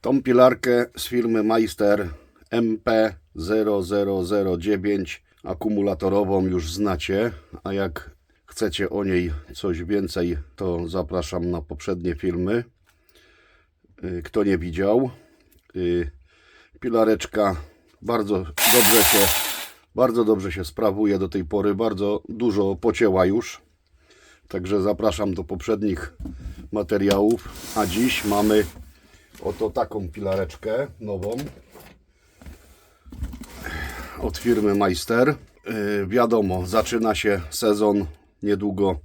Tą pilarkę z firmy Meister MP0009 akumulatorową już znacie, a jak chcecie o niej coś więcej, to zapraszam na poprzednie filmy. Y, Kto nie widział, y, pilareczka bardzo dobrze się, bardzo dobrze się sprawuje do tej pory, bardzo dużo pocięła już. Także zapraszam do poprzednich materiałów. A dziś mamy oto taką pilareczkę nową od firmy Meister. Yy, wiadomo, zaczyna się sezon niedługo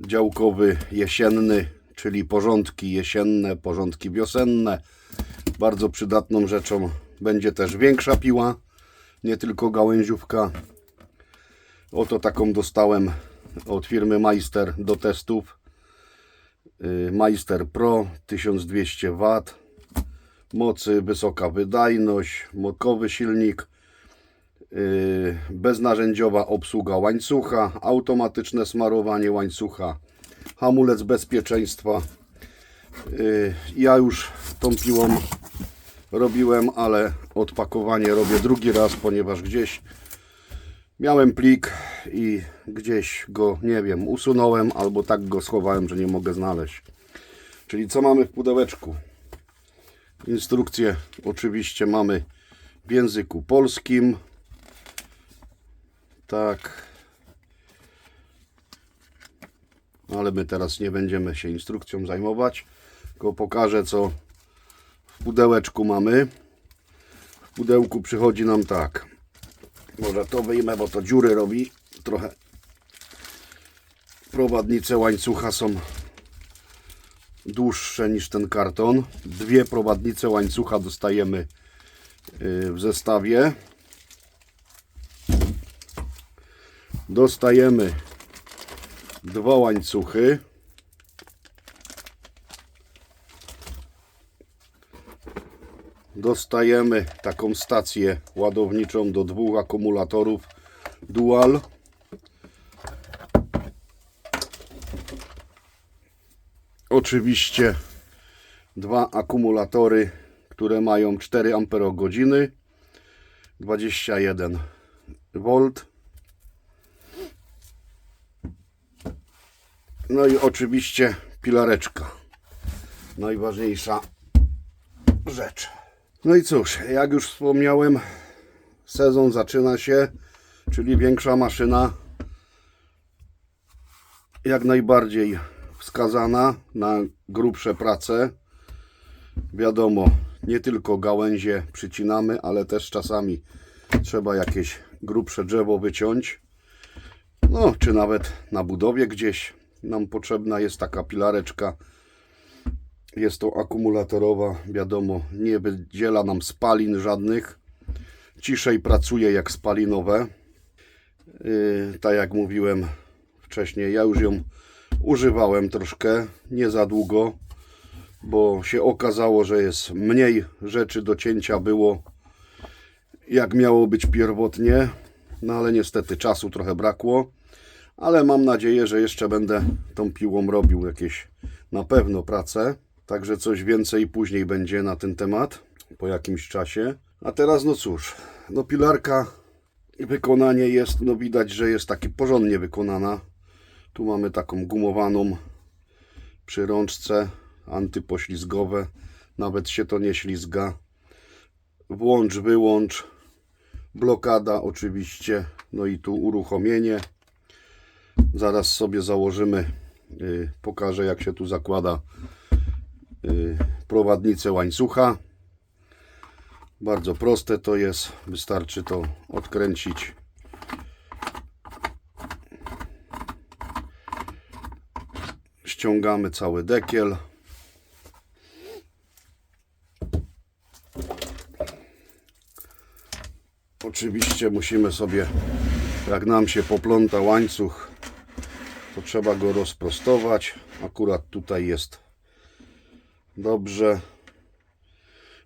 działkowy, jesienny, czyli porządki jesienne, porządki wiosenne. Bardzo przydatną rzeczą będzie też większa piła, nie tylko gałęziówka. Oto taką dostałem od firmy Meister do testów. Yy, Meister Pro 1200 W mocy, wysoka wydajność, mokowy silnik, yy, beznarzędziowa obsługa łańcucha, automatyczne smarowanie łańcucha, hamulec bezpieczeństwa. Yy, Ja już tą piłą robiłem, ale odpakowanie robię drugi raz, ponieważ gdzieś miałem plik i gdzieś go, nie wiem, usunąłem albo tak go schowałem, że nie mogę znaleźć. Czyli co mamy w pudełeczku? Instrukcję oczywiście mamy w języku polskim. Tak. Ale my teraz nie będziemy się instrukcją zajmować. Tylko pokażę co w pudełeczku mamy. W pudełku przychodzi nam tak. Może to wyjmę, bo to dziury robi trochę. Prowadnice łańcucha są dłuższe niż ten karton. Dwie prowadnice łańcucha dostajemy y, w zestawie. Dostajemy dwa łańcuchy. Dostajemy taką stację ładowniczą do dwóch akumulatorów dual. Oczywiście dwa akumulatory, które mają 4 Ah 21 V. No i oczywiście pilareczka. Najważniejsza rzecz. No i cóż, jak już wspomniałem, sezon zaczyna się, czyli większa maszyna jak najbardziej wskazana na grubsze prace. Wiadomo, nie tylko gałęzie przycinamy, ale też czasami trzeba jakieś grubsze drzewo wyciąć. No, czy nawet na budowie gdzieś nam potrzebna jest taka pilareczka. Jest to akumulatorowa, wiadomo, nie wydziela nam spalin żadnych. Ciszej pracuje jak spalinowe. Yy, tak jak mówiłem wcześniej, ja już ją używałem troszkę, nie za długo, bo się okazało, że jest mniej rzeczy do cięcia było, jak miało być pierwotnie. No ale niestety czasu trochę brakło. Ale mam nadzieję, że jeszcze będę tą piłą robił jakieś na pewno prace. Także coś więcej później będzie na ten temat po jakimś czasie. A teraz no cóż, no pilarka wykonanie jest, no widać, że jest taki porządnie wykonana. Tu mamy taką gumowaną przy rączce antypoślizgowe. Nawet się to nie ślizga. Włącz, wyłącz. Blokada oczywiście. No i tu uruchomienie. Zaraz sobie założymy. y, Pokażę jak się tu zakłada prowadnicę łańcucha. Bardzo proste to jest. Wystarczy to odkręcić. Ściągamy cały dekiel. Oczywiście musimy sobie, jak nam się popląta łańcuch, to trzeba go rozprostować. Akurat tutaj jest dobrze.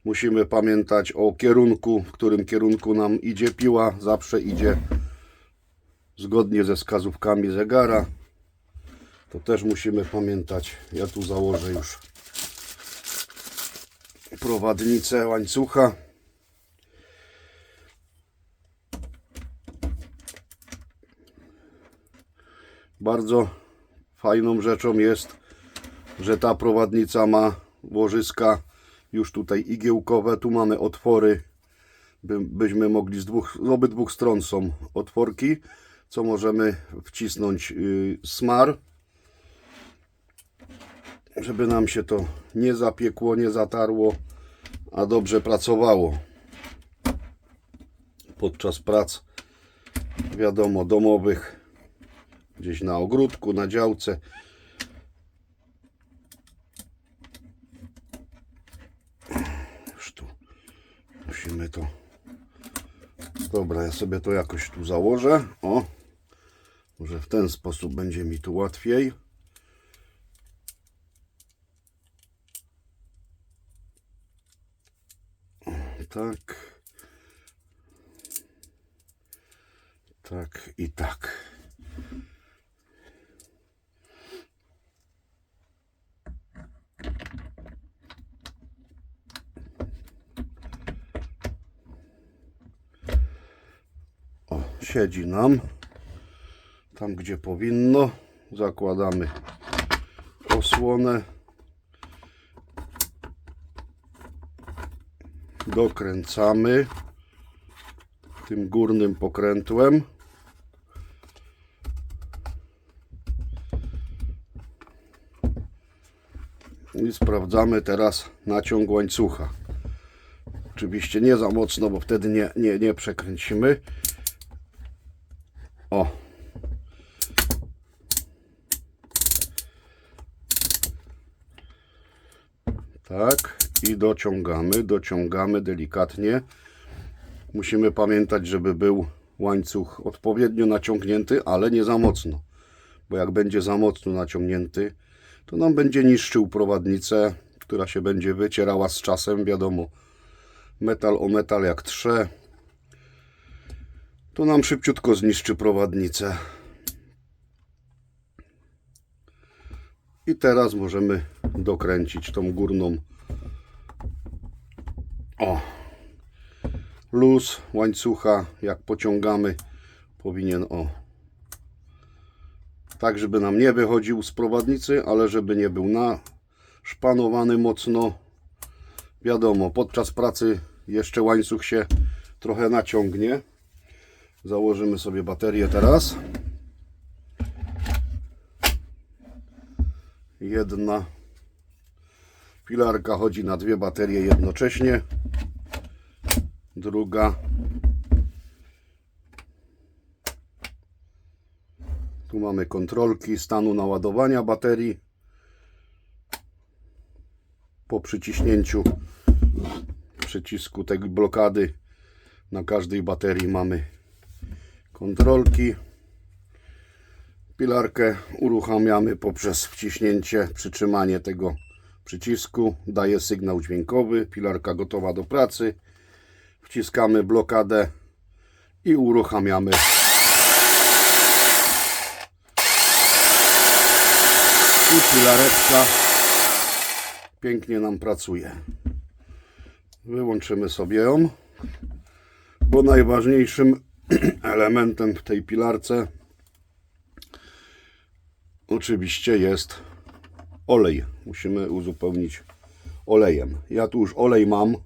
Musimy pamiętać o kierunku, w którym kierunku nam idzie piła. Zawsze idzie zgodnie ze wskazówkami zegara. To też musimy pamiętać. Ja tu założę już prowadnicę łańcucha. Bardzo fajną rzeczą jest, że ta prowadnica ma łożyska już tutaj igiełkowe. Tu mamy otwory, by, byśmy mogli z, dwóch, z obydwu stron są otworki, co możemy wcisnąć yy, smar, żeby nam się to nie zapiekło, nie zatarło, a dobrze pracowało podczas prac, wiadomo, domowych, gdzieś na ogródku, na działce. Tu musimy to. Dobra, ja sobie to jakoś tu założę. O, może w ten sposób będzie mi tu łatwiej. Tak. Tak i tak. Siedzi nam tam, gdzie powinno. Zakładamy osłonę. Dokręcamy tym górnym pokrętłem. I sprawdzamy teraz naciąg łańcucha. Oczywiście nie za mocno, bo wtedy nie, nie, nie przekręcimy. O. Tak. I dociągamy, dociągamy delikatnie. Musimy pamiętać, żeby był łańcuch odpowiednio naciągnięty, ale nie za mocno. Bo jak będzie za mocno naciągnięty, to nam będzie niszczył prowadnicę, która się będzie wycierała z czasem. Wiadomo, metal o metal jak trze, to nam szybciutko zniszczy prowadnicę. I teraz możemy dokręcić tą górną. O, luz łańcucha, jak pociągamy, powinien o. Tak, żeby nam nie wychodził z prowadnicy, ale żeby nie był naszpanowany mocno. Wiadomo, podczas pracy jeszcze łańcuch się trochę naciągnie. Założymy sobie baterię teraz. Jedna filarka chodzi na dwie baterie jednocześnie. Druga. Tu mamy kontrolki stanu naładowania baterii. Po przyciśnięciu przycisku tej blokady na każdej baterii mamy kontrolki. Pilarkę uruchamiamy poprzez wciśnięcie, przytrzymanie tego przycisku. Daje sygnał dźwiękowy. Pilarka gotowa do pracy. Wciskamy blokadę i uruchamiamy. I pilareczka pięknie nam pracuje. Wyłączymy sobie ją, bo najważniejszym elementem w tej pilarce oczywiście jest olej. Musimy uzupełnić olejem. Ja tu już olej mam,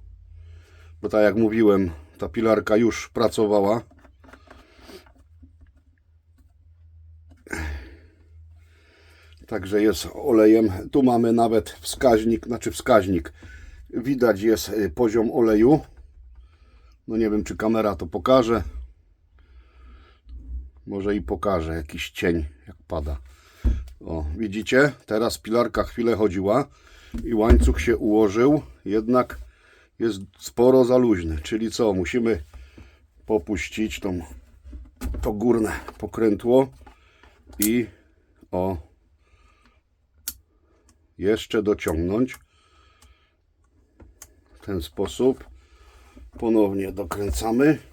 bo tak jak mówiłem, ta pilarka już pracowała. Także jest olejem. Tu mamy nawet wskaźnik, znaczy wskaźnik. Widać jest y, poziom oleju. No nie wiem, czy kamera to pokaże. Może i pokaże jakiś cień, jak pada. O, widzicie? Teraz pilarka chwilę chodziła i łańcuch się ułożył, jednak jest sporo za luźny. Czyli co? Musimy popuścić tą, to górne pokrętło i o jeszcze dociągnąć w ten sposób. Ponownie dokręcamy.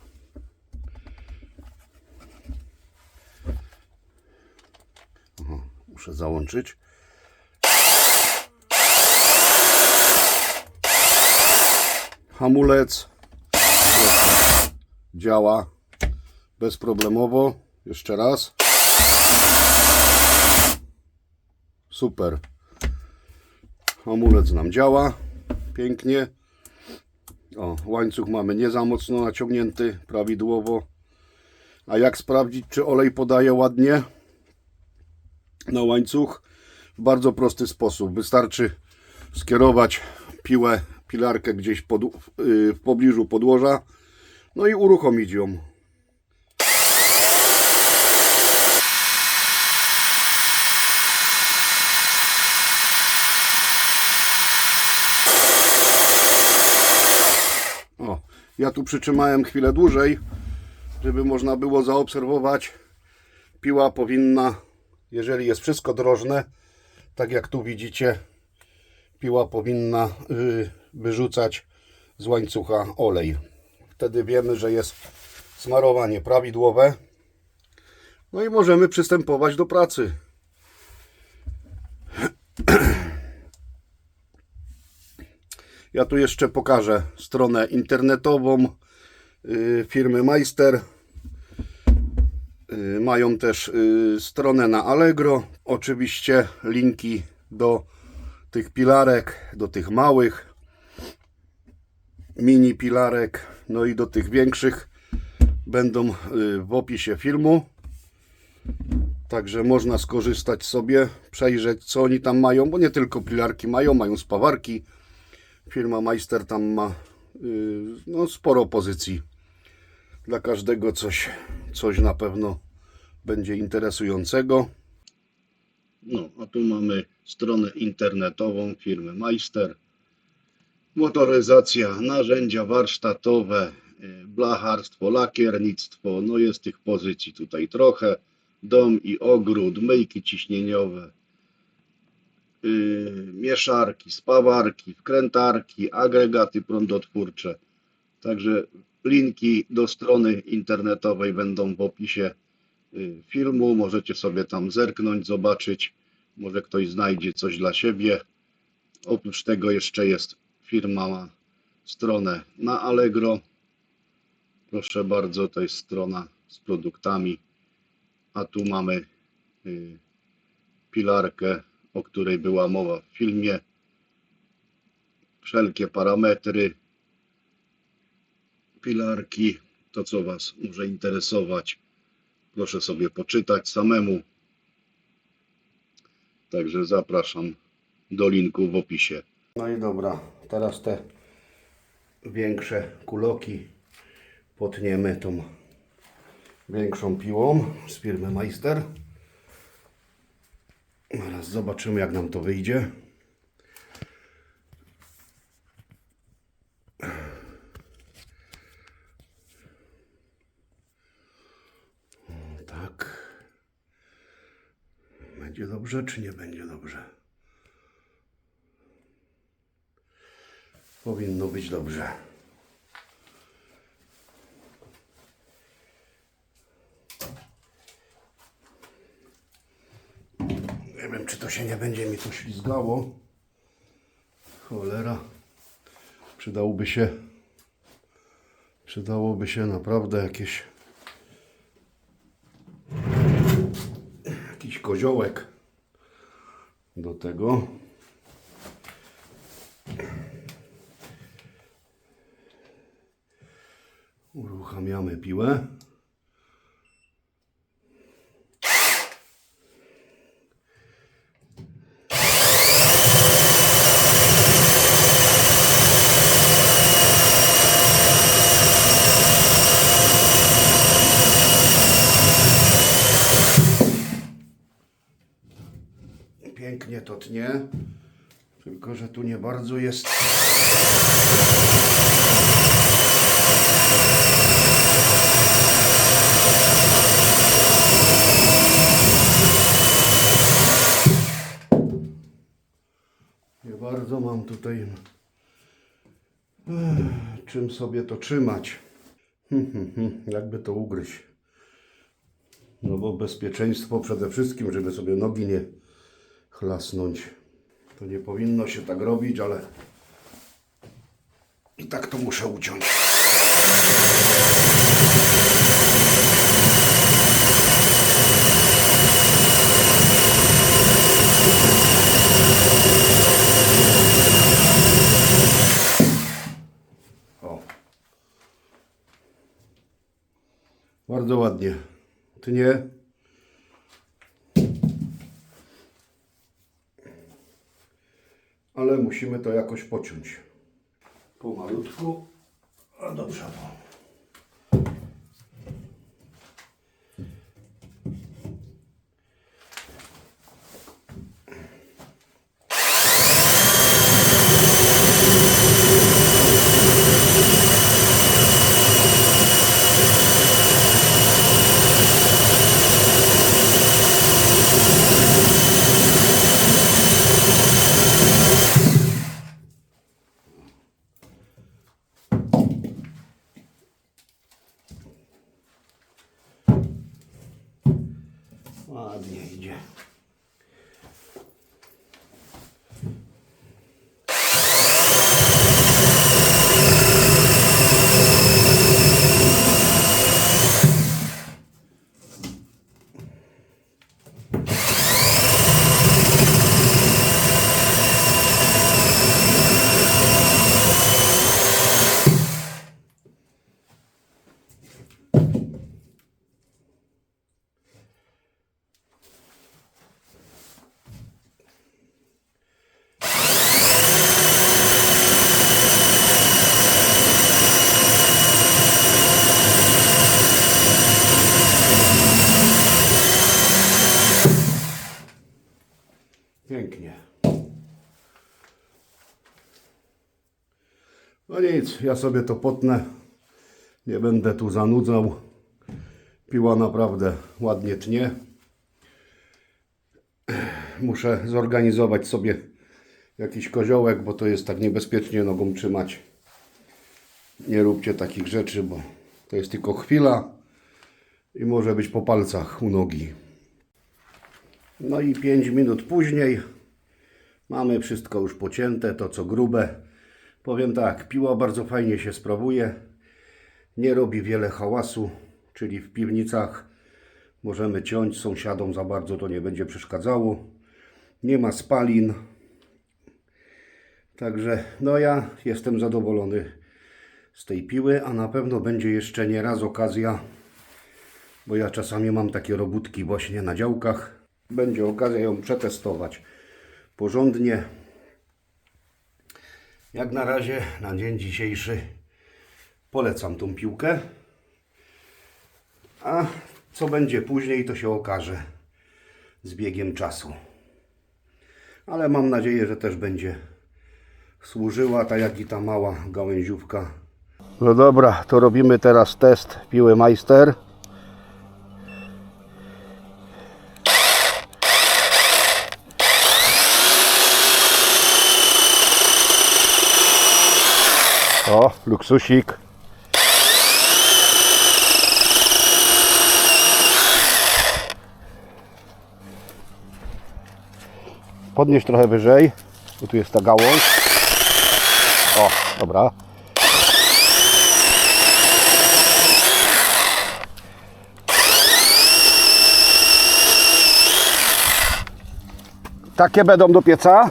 Muszę załączyć. Hamulec działa bezproblemowo. Jeszcze raz. Super. Hamulec nam działa. Pięknie. O, łańcuch mamy nie za mocno naciągnięty, prawidłowo. A jak sprawdzić, czy olej podaje ładnie na łańcuch? W bardzo prosty sposób. Wystarczy skierować piłę, pilarkę gdzieś pod, yy, w pobliżu podłoża, no i uruchomić ją. O, ja tu przytrzymałem chwilę dłużej, żeby można było zaobserwować. Piła powinna, jeżeli jest wszystko drożne, tak jak tu widzicie, piła powinna y, wyrzucać z łańcucha olej. Wtedy wiemy, że jest smarowanie prawidłowe. No i możemy przystępować do pracy. Ja tu jeszcze pokażę stronę internetową y, firmy Meister. Y, Mają też y, stronę na Allegro. Oczywiście linki do tych pilarek, do tych małych mini pilarek, no i do tych większych będą y, w opisie filmu. Także można skorzystać sobie, przejrzeć co oni tam mają, bo nie tylko pilarki mają, mają spawarki. Firma Meister tam ma no, sporo pozycji. Dla każdego coś, coś na pewno będzie interesującego. No, a tu mamy stronę internetową firmy Meister. Motoryzacja, narzędzia warsztatowe, y, blacharstwo, lakiernictwo. No jest tych pozycji tutaj trochę. Dom i ogród, myjki ciśnieniowe, yy, mieszarki, spawarki, wkrętarki, agregaty prądotwórcze. Także linki do strony internetowej będą w opisie yy, filmu. Możecie sobie tam zerknąć, zobaczyć. Może ktoś znajdzie coś dla siebie. Oprócz tego jeszcze jest firma ma stronę na Allegro. Proszę bardzo, to jest strona z produktami. A tu mamy yy, pilarkę o której była mowa w filmie. Wszelkie parametry pilarki, to co Was może interesować, proszę sobie poczytać samemu. Także zapraszam do linku w opisie. No i dobra, teraz te większe kuloki potniemy tą większą piłą z firmy Meister. Zaraz zobaczymy, jak nam to wyjdzie. O, tak. Będzie dobrze, czy nie będzie dobrze? Powinno być dobrze. Nie wiem, czy to się nie będzie mi poślizgało. Cholera. Przydałoby się. Przydałoby się naprawdę jakieś. Jakiś koziołek do tego. Uruchamiamy piłę. Pięknie to tnie. Tylko, że tu nie bardzo jest. Nie bardzo mam tutaj Czym sobie to trzymać. Hmm, hmm, hmm, Jakby to ugryźć. No bo bezpieczeństwo przede wszystkim, żeby sobie nogi nie chlasnąć. To nie powinno się tak robić, ale I tak to muszę uciąć. Bardzo ładnie. Ty nie? Ale musimy to jakoś pociąć. Pomalutku, a do przodu. Ładnie idzie. Pięknie. Ja sobie to potnę. Nie będę tu zanudzał. Piła naprawdę ładnie tnie. Muszę zorganizować sobie jakiś koziołek, bo to jest tak niebezpiecznie nogą trzymać. Nie róbcie takich rzeczy, bo to jest tylko chwila i może być po palcach u nogi. No i 5 minut później mamy wszystko już pocięte, to co grube. Powiem tak, piła bardzo fajnie się sprawuje, nie robi wiele hałasu, czyli w piwnicach możemy ciąć, sąsiadom za bardzo to nie będzie przeszkadzało. Nie ma spalin. Także no ja jestem zadowolony z tej piły, a na pewno będzie jeszcze nie raz okazja, bo ja czasami mam takie robótki właśnie na działkach. Będzie okazja ją przetestować porządnie. Jak na razie, na dzień dzisiejszy polecam tą piłkę. A co będzie później, to się okaże z biegiem czasu. Ale mam nadzieję, że też będzie służyła, tak jak i ta mała gałęziówka. No dobra, to robimy teraz test piły Majster. O, luksusik. Podnieś trochę wyżej, bo tu jest ta gałąź. O, dobra. Takie będą do pieca?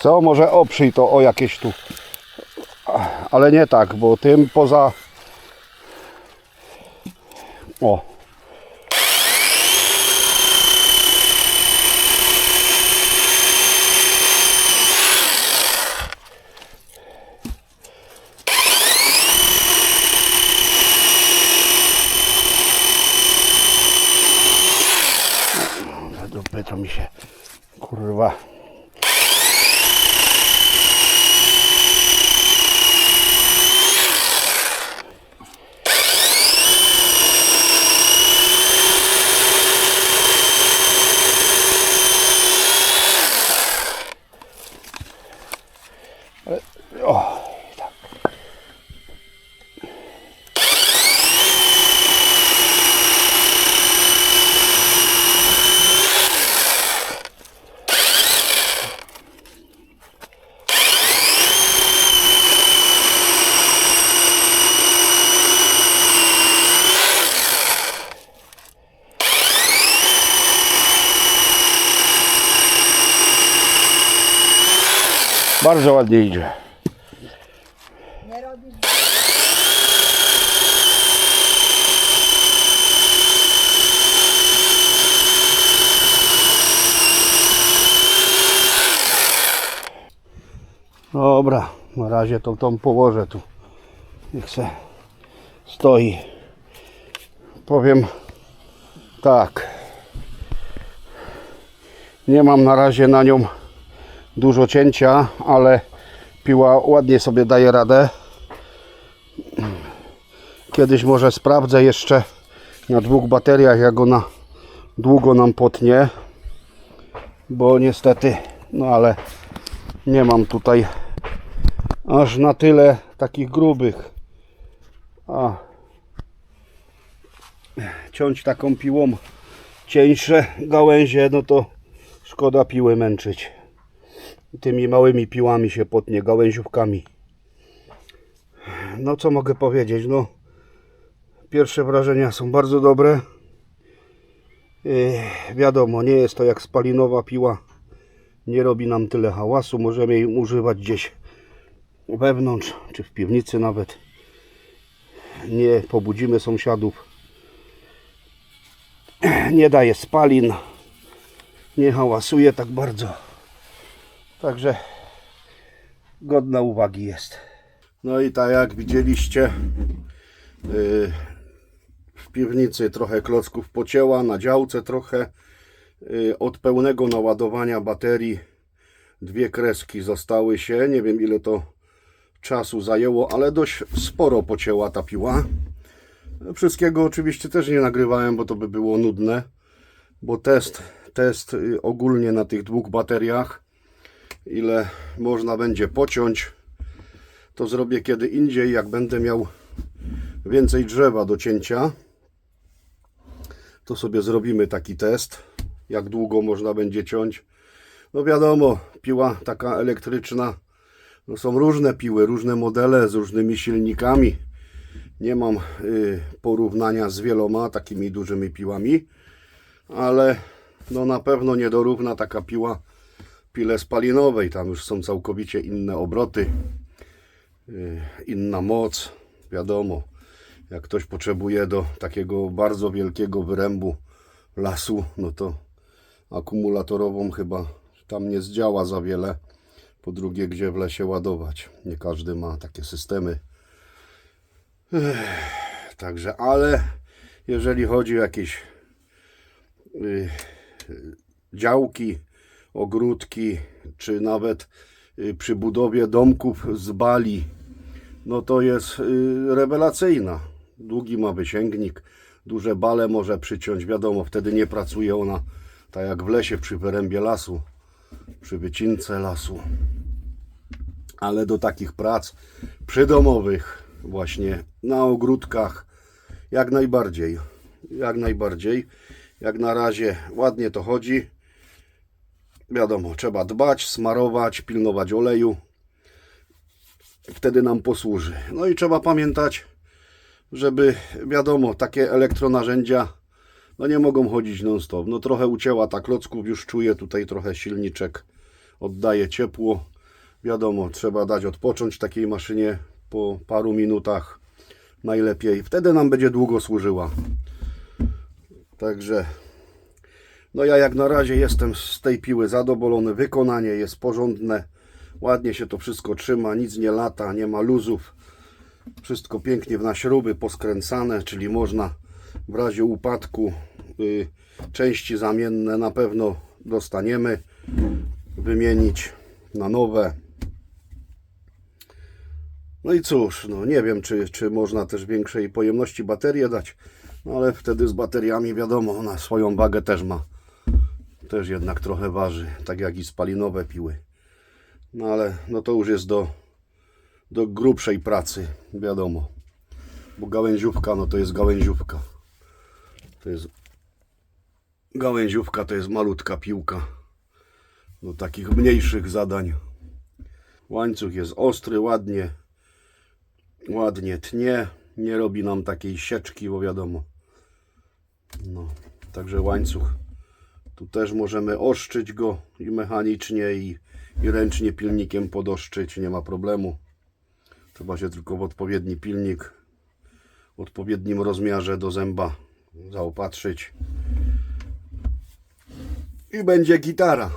Co, może oprzyj to o jakieś tu. Ale nie tak, bo tym poza. O. Uh, oh. Bardzo ładnie idzie. Dobra, na razie to tą położę tu. Niech se stoi. Powiem tak. Nie mam na razie na nią dużo cięcia, ale piła ładnie sobie daje radę. Kiedyś może sprawdzę jeszcze na dwóch bateriach, jak ona długo nam potnie. Bo niestety, no ale nie mam tutaj aż na tyle takich grubych. A ciąć taką piłą cieńsze gałęzie, no to szkoda piły męczyć. Tymi małymi piłami się potnie, gałęziówkami. No co mogę powiedzieć, no pierwsze wrażenia są bardzo dobre. Yy, wiadomo, nie jest to jak spalinowa piła nie robi nam tyle hałasu. Możemy jej używać gdzieś wewnątrz, czy w piwnicy nawet. Nie pobudzimy sąsiadów. Nie daje spalin. Nie hałasuje tak bardzo. Także godna uwagi jest. No i tak jak widzieliście, yy, w piwnicy trochę klocków pocięła, na działce trochę. Y, od pełnego naładowania baterii dwie kreski zostały się. Nie wiem ile to czasu zajęło, ale dość sporo pocięła ta piła. Wszystkiego oczywiście też nie nagrywałem, bo to by było nudne, bo test, test y, ogólnie na tych dwóch bateriach, ile można będzie pociąć, to zrobię kiedy indziej, jak będę miał więcej drzewa do cięcia, to sobie zrobimy taki test jak długo można będzie ciąć. No wiadomo, piła taka elektryczna, no są różne piły, różne modele z różnymi silnikami. Nie mam y, porównania z wieloma takimi dużymi piłami, ale no na pewno nie dorówna taka piła pile spalinowej. Tam już są całkowicie inne obroty, y, inna moc. Wiadomo, jak ktoś potrzebuje do takiego bardzo wielkiego wyrębu lasu, no to akumulatorową chyba tam nie zdziała za wiele. Po drugie, gdzie w lesie ładować. Nie każdy ma takie systemy. Ech, Także, ale jeżeli chodzi o jakieś y, y, działki, ogródki, czy nawet y, przy budowie domków z bali, no to jest y, rewelacyjna. Długi ma wysięgnik, duże bale może przyciąć, wiadomo, wtedy nie pracuje ona tak jak w lesie przy wyrębie lasu, przy wycince lasu. Ale do takich prac przydomowych, właśnie na ogródkach, jak najbardziej. Jak najbardziej. Jak na razie ładnie to chodzi. Wiadomo, trzeba dbać, smarować, pilnować oleju. Wtedy nam posłuży. No i trzeba pamiętać, żeby wiadomo, takie elektronarzędzia no nie mogą chodzić non stop. No trochę ucięła ta klocków, już czuję tutaj trochę silniczek oddaje ciepło. Wiadomo, trzeba dać odpocząć takiej maszynie po paru minutach najlepiej. Wtedy nam będzie długo służyła. Także no ja jak na razie jestem z tej piły zadowolony. Wykonanie jest porządne. Ładnie się to wszystko trzyma, nic nie lata, nie ma luzów. Wszystko pięknie na śruby poskręcane, czyli można w razie upadku y, części zamienne na pewno dostaniemy wymienić na nowe. No i cóż, no nie wiem, czy, czy można też większej pojemności baterię dać, no ale wtedy z bateriami wiadomo, ona swoją wagę też ma. Też jednak trochę waży, tak jak i spalinowe piły. No ale no to już jest do do grubszej pracy, wiadomo. Bo gałęziówka, no to jest gałęziówka. To jest gałęziówka, to jest malutka piłka. Do takich mniejszych zadań. Łańcuch jest ostry, ładnie, ładnie tnie. Nie robi nam takiej sieczki, bo wiadomo. No, także łańcuch. Tu też możemy oszczyć go i mechanicznie, i, i ręcznie pilnikiem podoszczyć, nie ma problemu. Trzeba się tylko w odpowiedni pilnik, w odpowiednim rozmiarze do zęba zaopatrzyć. I będzie gitara.